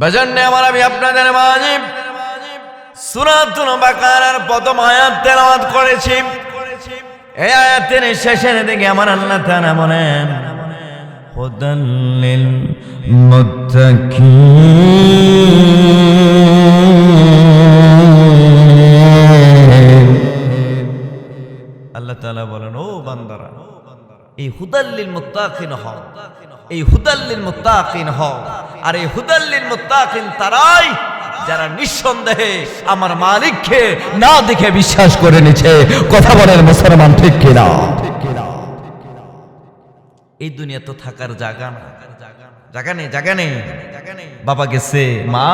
বাজান্নে আমার আমি আপনাদের মাঝে সুরাতুল বাকারার প্রথম আয়াত তেলাওয়াত করেছি। এই আয়াতের শেষের দিকে আমার আল্লাহ তাআলা বলেন মুত্তাকিন। আল্লাহ বলেন, ও বান্দারা এই হুদাল্লিল মুত্তাকিন হও। এই হুদাল্লিল মুত্তাকিন হও। আর এই হুদাল্লিল মুত্তাকিন তারাই যারা নিঃসন্দেহে আমার মালিককে না দেখে বিশ্বাস করে নিছে কথা বলেন মুসলমান ঠিক কিনা? এই দুনিয়া তো থাকার জায়গা না। জায়গা নেই জায়গা নেই। বাবা গেছে, মা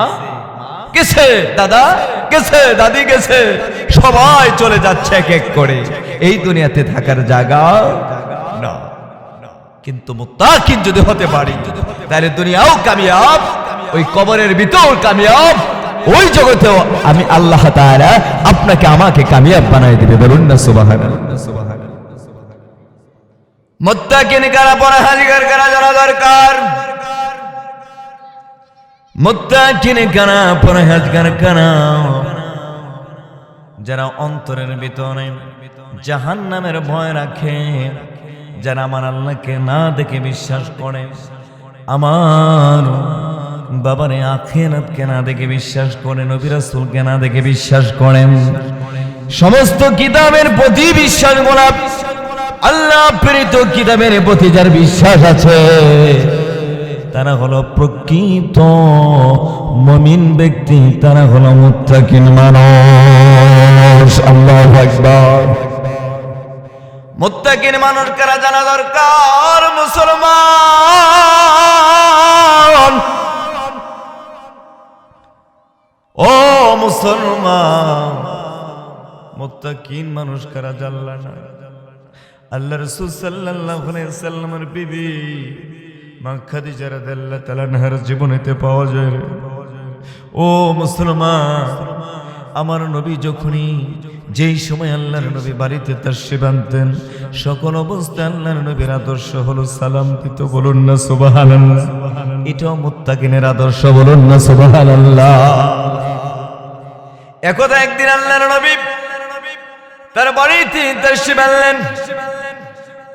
গেছে, দাদা গেছে, দাদি গেছে। সবাই চলে যাচ্ছে এক এক করে। এই দুনিয়াতে থাকার জায়গা না। কিন্তু মুত্তাকিন যদি হতে পারি, তাহলে দুনিয়াও কামিয়াব, ওই কবরের ভিতর কামিয়াব, ওই জগতেও আমি আল্লাহ তাআলা আপনাকে আমাকে কামিয়াব বানাই দিবে। বলুন না সুবহানাল্লাহ। মুত্তাকিন কারা পরে কারা জানা দরকার? মুত্তাকিন কারা পরে হাজির যারা অন্তরের ভিতরে জাহান্নামের ভয় রাখে যারা আমার আল্লাহকে না দেখে বিশ্বাস করে। আমার বাবারে আখেরাতকে না দেখে বিশ্বাস করে, নবী রাসূলকে না দেখে বিশ্বাস করেন সমস্ত কিতাবের প্রতি বিশ্বাস গোলাপ আল্লাহ প্রেরিত কিতাবের প্রতি যার বিশ্বাস আছে, তারা হলো প্রকৃত মমিন ব্যক্তি, তারা হলো মুত্তাকিন মানুষ। আল্লাহু আকবার। মুত্তাকিন মানুষ কারা জানা দরকার? মুসলমান। ও মুসলমান। মুত্তাকিন মানুষ কারা জানলা না? আল্লাহ রসুল সাল্লাল্লাহু আলাইহি সাল্লামের বিবি মা খাদিজা রাদিয়াল্লাহু তাআলা নাহার জীবনেতে পাওয়া যায়। ও মুসলমান, আমার নবী যখনই যেই সময় আল্লাহর নবী বাড়িতে তার বাঁধতেন, সকল অবস্থায় আল্লাহর নবীর আদর্শ হলো সালাম দিত, বলুন না সুবহানাল্লাহ। এটাও মুত্তাকিনের আদর্শ, বলুন না সুবহানাল্লাহ। একদা একদিন আল্লাহর নবী তার বাড়িতে তার বাঁধলেন।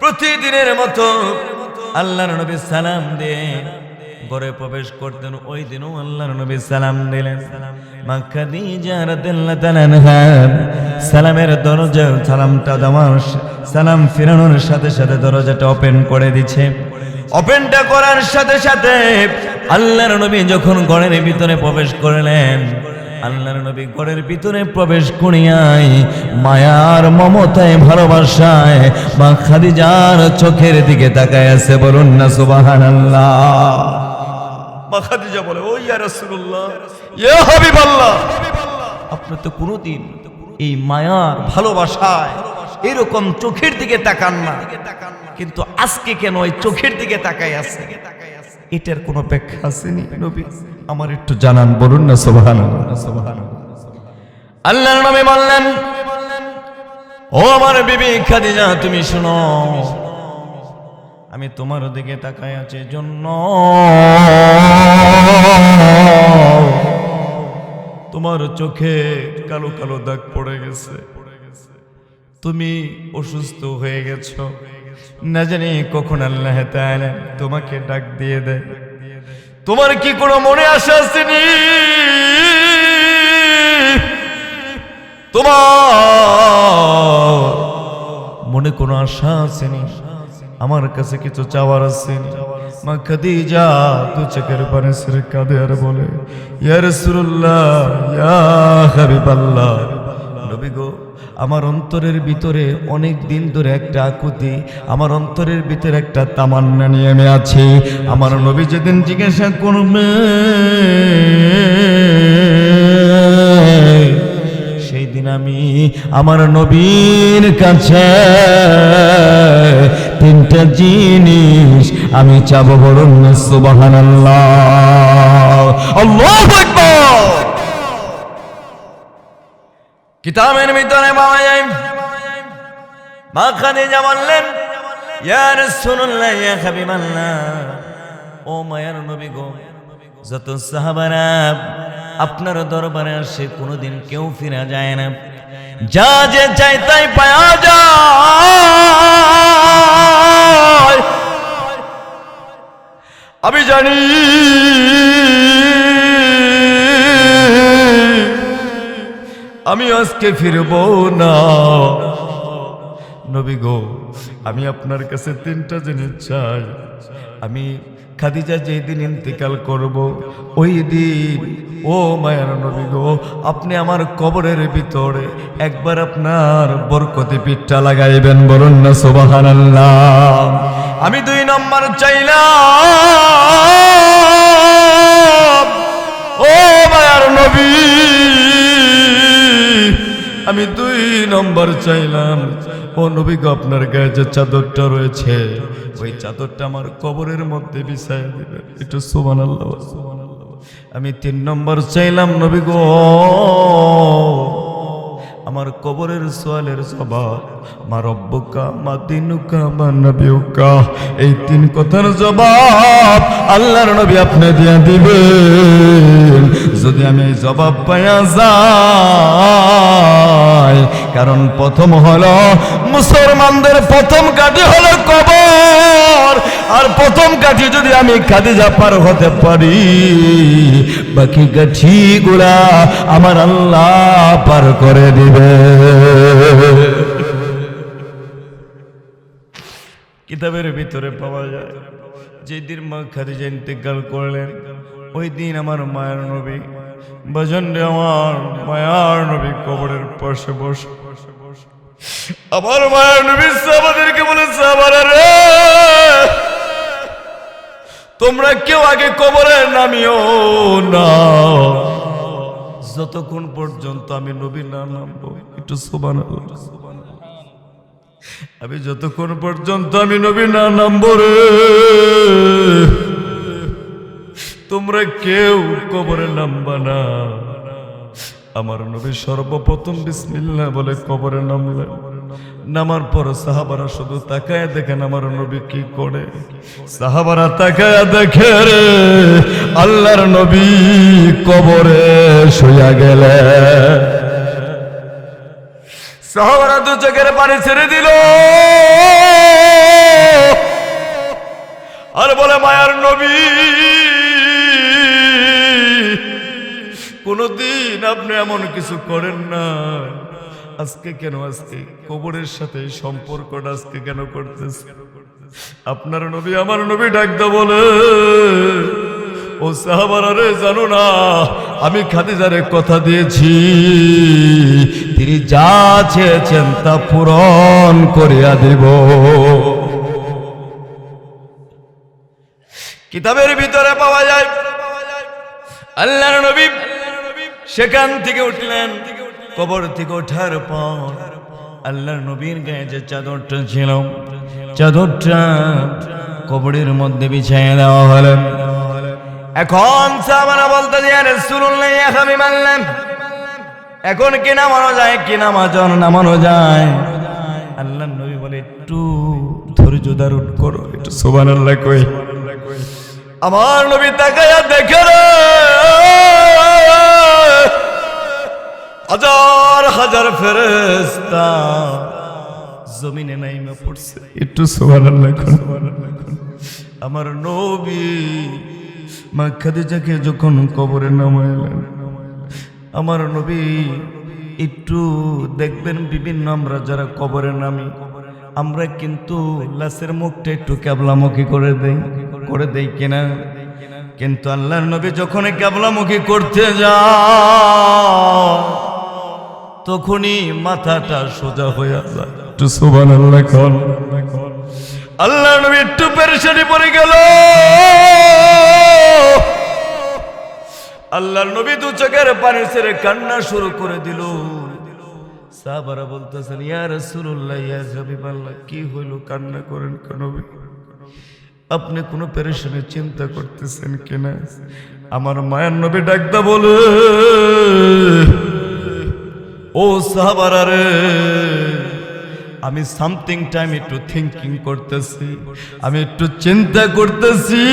প্রতিদিনের মতো আল্লাহর নবী সালাম দিয়ে ঘরে প্রবেশ করতেন, ওই দিনও আল্লাহর নবী সালাম দিলেন। মা খাদিজা রাদিয়াল্লাহু তাআলা সালামের দরজা সালামটা দেওয়ার সালাম ফিরানোর সাথে সাথে দরজাটা ওপেন করে দিছে। ওপেনটা করার সাথে সাথে আল্লাহর নবী যখন ঘরের ভিতরে প্রবেশ করলেন, আল্লাহর নবী ঘরের ভিতরে প্রবেশ করিয়াই মায়ার মমতায়, ভালোবাসায় মা খাদিজার চোখের দিকে তাকায় আছে। বলুন না, সুবহানাল্লাহ। মা খাদিজা বলে, ও ইয়া রাসূলুল্লাহ, ইয়া আপনি তো এই মায়ার ভালোবাসায় এরকম চোখের দিকে তাকান না। কিন্তু আজকে কেন ওই চোখের দিকে তাকাই আছে? এটার কোনো ব্যাখ্যা আসেনি নবী? আমার একটু জানান, বলুন না, সুবহানাল্লাহ। আল্লাহর নামে বললেন, ও আমার বিবি খাদিজা, তুমি শুনো আমি তোমার দিকে তাকায় আছে জন্য। তোমার চোখে কালো কালো দাগ পড়ে গেছে। তুমি অসুস্থ হয়ে গেছো। না জানি কখন আল্লাহ তোমাকে ডাক দিয়ে দেয়। তোমার কি কোনো মনে আশা আসেনি? তোমার মনে কোনো আশা আসেনি? আমার কাছে কিছু চাওয়ার আসেনি মা খাদিজা তু চোখের পানে সিরে কাঁদে আর বলে, ইয়া রাসূলুল্লাহ, ইয়া হাবিবাল্লাহ। নবী গো, আমার অন্তরের ভিতরে অনেক দিন ধরে একটা আকুতি, আমার অন্তরের ভিতরে একটা তামান্না নিয়ে আমি আছি। আমার নবী যেদিন জিজ্ঞাসা করবে, সেই দিন আমি আমার নবীর কাছে তিনটা জিনিস আমি চাবো আল্লাহু আকবার। কিতাবের ভিতরে পাওয়া যায়, মা খাদিজা বললেন, ইয়া রাসূলুল্লাহ, ইয়া হাবিবাল্লাহ, ও মায়ার নবী গো, যত সাহাবারা আপনার দরবারে আসে, কোনোদিন কেউ ফিরা যায় না। যা যে চাই তাই পাওয়া যায়। আমি জানি। আমি আজকে ফিরব না। নবী গো, আমি আপনার কাছে তিনটা জিনিস চাই। আমি খাদিজা যেই দিন ইন্তেকাল করব, ওই দিন, ও মায়ার নবী গো, আপনি আমার কবরের ভিতরে একবার আপনার বরকতে পিঠটা লাগাইবেন, বলুন না সোবাহান আমি দুই নম্বর চাইলাম, ও মায়ার নবী, আমি দুই নম্বর চাইলাম। ও নবী গো, আপনার গায়ে যে চাদরটা রয়েছে, ওই চাদরটা আমার কবরের মধ্যে বিছাই দিবেন। একটু সুবান আমি তিন নম্বর চাইলাম, নবী গো, আমার কবরের সোয়ালের জবাব, মা রব্বকা, মা দিনুকা, মা নবিউকা। এই তিন কথার জবাব আল্লাহর নবী আপনি দিয়ে দিবেন। যদি আমি জবাব পাইয়া যাই কারণ প্রথম হলো মুসলমানদের প্রথম কাঠি হলো কবর। আর প্রথম কাঠি যদি আমি খাদিজা পার হতে পারি, বাকি কাঠিগুলা আমার আল্লাহ পার করে দিবে। কিতাবের ভিতরে পাওয়া যায়, যেদিন মা খাদিজা ইন্তেকাল করলেন, ওই দিন আমার মায়ের নবী ভজন রে আমার মায়ার নবী কবরের পাশে বসে। আমার মায়ের নবী সাহাবাদেরকে বলে, সাহাবারা রে, তোমরা কেউ আগে কবরে নামিও না। যতক্ষণ পর্যন্ত আমি নবী না নামবো, একটু সোবান আমি যতক্ষণ পর্যন্ত আমি নবী না নামবো রে তোমরা কেউ কবরে নামবা না। আমার নবী সর্বপ্রথম বিসমিল্লা বলে কবরে নামলেন। নামার পর সাহাবারা শুধু তাকায় দেখেন আমার নবী কি করে। সাহাবারা তাকায় দেখে রে, আল্লাহর নবী কবরে শুয়া গেলে সাহাবারা দু চোখের পানি ছেড়ে দিল। আর বলে, মায়ার নবী কোনদিন আপনি এমন কিছু করেন না। আজকে কেন? আজকে কবরের সাথে সম্পর্কটা আজকে কেন করতেছে আপনার নবী, আমার নবী ডাকদা বলে, ও সাহাবারা জানো না, আমি খাদিজারে কথা দিয়েছি। তিনি যা চেয়েছেন তা পূরণ করিয়া দেব। কিতাবের ভিতরে পাওয়া যায়, আল্লাহর নবী সেখান থেকে উঠলেন। কবর থেকে ওঠার পর আল্লাহর নবীর গায়ে যে চাদরটা ছিল, চাদরটা কবরের মধ্যে বিছাইয়ে দেওয়া হলো। এখন সাহাবারা বলতে যে আরে সুরুল্লাহ আমি মানলাম এখন কি নামানো যায়, কি নামাজন নামানো যায়? আল্লাহ নবী বলে, একটু ধৈর্য ধারণ করো, একটু সোবান আল্লাহ কই। আমার নবী তাকায়া দেখে রে হাজার হাজার ফেরেস্তা জমিনে নাইমা পড়ছে। একটু সুবহানাল্লাহ আমার নবী মা খাদি খাদিজাকে যখন কবরে নামাইলেন আমার নবী একটু দেখবেন বিভিন্ন আমরা যারা কবরে নামি আমরা কিন্তু লাশের মুখটা একটু ক্যাবলামুখী করে দেই করে দেই কিনা? কিন্তু আল্লাহর নবী যখন ক্যাবলামুখী করতে যা তখনই মাথাটা সোজা হয়ে যায় একটু সুবান আল্লাহ আল্লাহ নবী একটু পেরেশানি পড়ে গেল। আল্লাহর নবী দু চোখের পানি ছেড়ে কান্না শুরু করে দিল। সাহাবারা বলতেছেন ইয়া রাসূলুল্লাহ ইয়া হাবিবাল্লাহ কি হইল কান্না করেন কেন আপনি কোনো পেরেশানি চিন্তা করতেছেন কিনা? আমার মায়ের নবী ডাকদা বলে ও সাহাবারা রে আমি সামথিং টাইম একটু থিঙ্কিং করতেছি, আমি একটু চিন্তা করতেছি,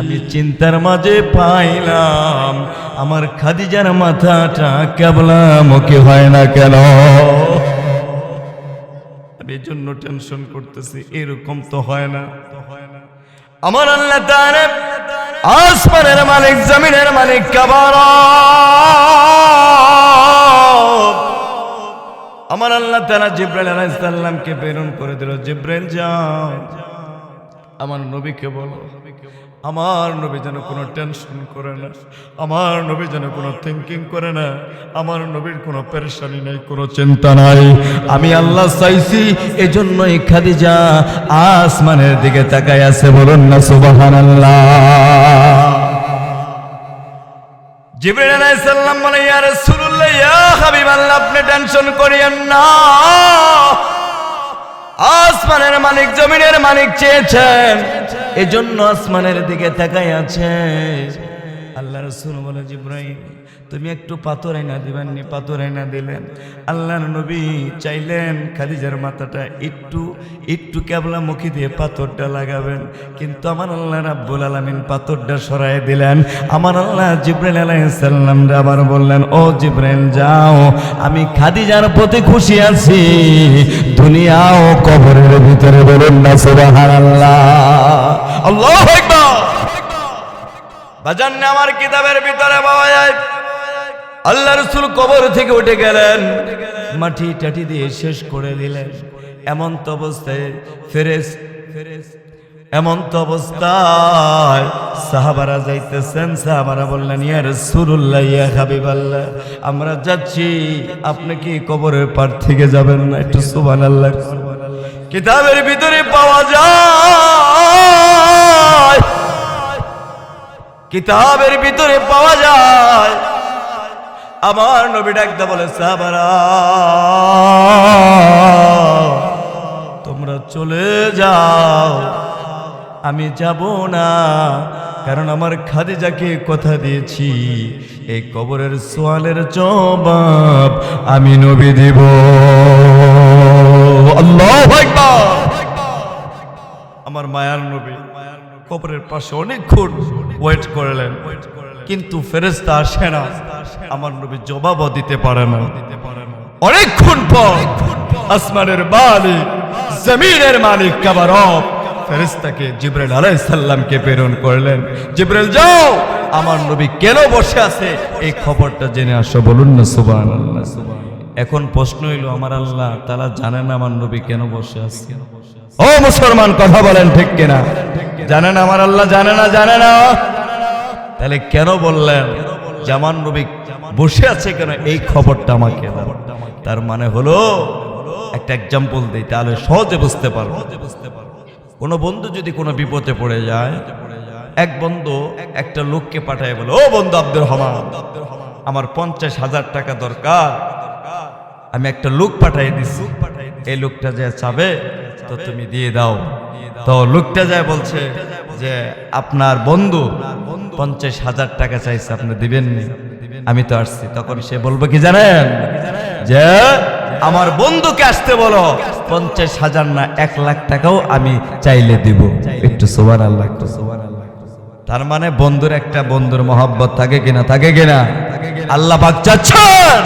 আমি চিন্তার মাঝে পাইলাম, আমার খাদিজার মাথাটা কেবলামুখী হয় না কেন? আমি এই জন্য টেনশন করতেছি, এরকম তো হয় না। তো হয় না আমার আল্লাহ আসমানের মালিক, জমিনের মালিক কাবার। আমার আল্লাহ তারা জিব্রাইল আলাইহিস সালামকে প্রেরণ করে দিল। জিব্রাইল যাও। আমার নবীকে বলো, আমার নবী যেন কোনো টেনশন করে না, আমার নবী যেন কোনো থিঙ্কিং করে না, আমার নবীর কোনো পেরেশানি নেই, কোনো চিন্তা নাই। আমি আল্লাহ চাইছি, এজন্যই খাদিজা আসমানের দিকে তাকায় আছে, বলুন না সুবহানাল্লাহ। জিবরিল আলাইহিস সালাম বলে, ইয়া রাসূলুল্লাহ, ইয়া হাবিবাল্লাহ আপনি টেনশন করিয়েন না। আসমানের মালিক জমিনের মালিক চেয়েছেন। এজন্য আসমানের দিকে তাকাই আছে আল্লাহ রসুল বলে জিব্রাহিম তুমি একটু পাথর না দিবেন নি পাথর না দিলেন। আল্লাহর নবী চাইলেন খাদিজার মাথাটা একটু একটু কেবলা মুখী দিয়ে পাথরটা লাগাবেন। কিন্তু আমার আল্লাহ রাব্বুল আলামিন পাথরটা সরাই দিলেন। আমার আল্লাহ জিব্রাইল আলাইহিস সালাম আবার বললেন, ও জিব্রাইল, যাও। আমি খাদিজার প্রতি খুশি আছি। দুনিয়া ও কবরের ভিতরে বলুন না, সুবহানাল্লাহ। আল্লাহু আকবার। বাজান আমার কিতাবের ভিতরে পাওয়া যায়। আল্লাহ রসুল কবর থেকে উঠে গেলেন। মাটি টাটি দিয়ে শেষ করে দিলেন। এমন তো অবস্থায় ফেরেস ফেরেস এমন তো অবস্থায় সাহাবারা যাইতেছেন। সাহাবারা বললেন, ইয়া রাসূলুল্লাহ, ইয়া হাবিবাল্লাহ, আমরা যাচ্ছি। আপনি কি কবরের পার থেকে যাবেন না? একটু সুবহানাল্লাহ। কিতাবের ভিতরে পাওয়া যায়। কিতাবের ভিতরে পাওয়া যায়। আমার নবী ডাকতে বলে, সাহাবারা, তোমরা চলে যাও, আমি যাব না, কারণ আমার খাদিজাকে কথা দিয়েছি, এই কবরের সোয়ালের জবাব আমি নবী দিব। আল্লাহু আমার মায়ার নবী, কবরের পাশে অনেকক্ষণ ওয়েট করলেন। কিন্তু ফেরেস্তা আসে না। আমার নবী জবাবও দিতে পারে না। অনেকক্ষণ পর আসমানের মালিক, জমিনের মালিক কাবার ফেরেস্তাকে জিব্রাইল আলাইহিস সালামকে প্রেরণ করলেন। জিব্রাইল, যাও। আমার নবী কেন বসে আছে? এই খবরটা জেনে আসো, বলুন না, সুবহানাল্লাহ। এখন প্রশ্ন হইল, আমার আল্লাহ তারা জানেন আমার নবী কেন বসে আছে? ও মুসলমান, কথা বলেন ঠিক কিনা? জানেন আমার আল্লাহ জানে না জানে না? তাহলে কেন বললেন, জামান নবী বসে আছে কেন? এই খবরটা আমাকে। তার মানে হলো, একটা এক্সাম্পল দিই, তাহলে সহজে বুঝতে পারব। কোনো বন্ধু যদি কোনো বিপদে পড়ে যায়, এক বন্ধু একটা লোককে পাঠায় বলে, ও বন্ধু আব্দুর রহমান, আমার পঞ্চাশ হাজার টাকা দরকার। আমি একটা লোক পাঠাই দিছি। এই লোকটা যে চাবে, তো তুমি দিয়ে দাও। তো লোকটা যায় বলছে যে আপনার বন্ধু পঞ্চাশ হাজার টাকা চাইছে, আপনি দিবেন আমি তো আসছি। তখন সে বলব, কি জানেন? যে আমার বন্ধুকে আসতে বলো। পঞ্চাশ হাজার না এক লাখ টাকাও আমি চাইলে দিব। একটু সোবার আল্লাহ একটু সোবার তার মানে বন্ধুর একটা বন্ধুর মহব্বত থাকে কিনা? থাকে কিনা? আল্লাহ পাক চাচ্ছেন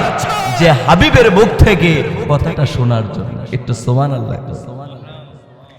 যে হাবিবের মুখ থেকে কথাটা শোনার জন্য। একটু সোমান আল্লাহ একটু সোমান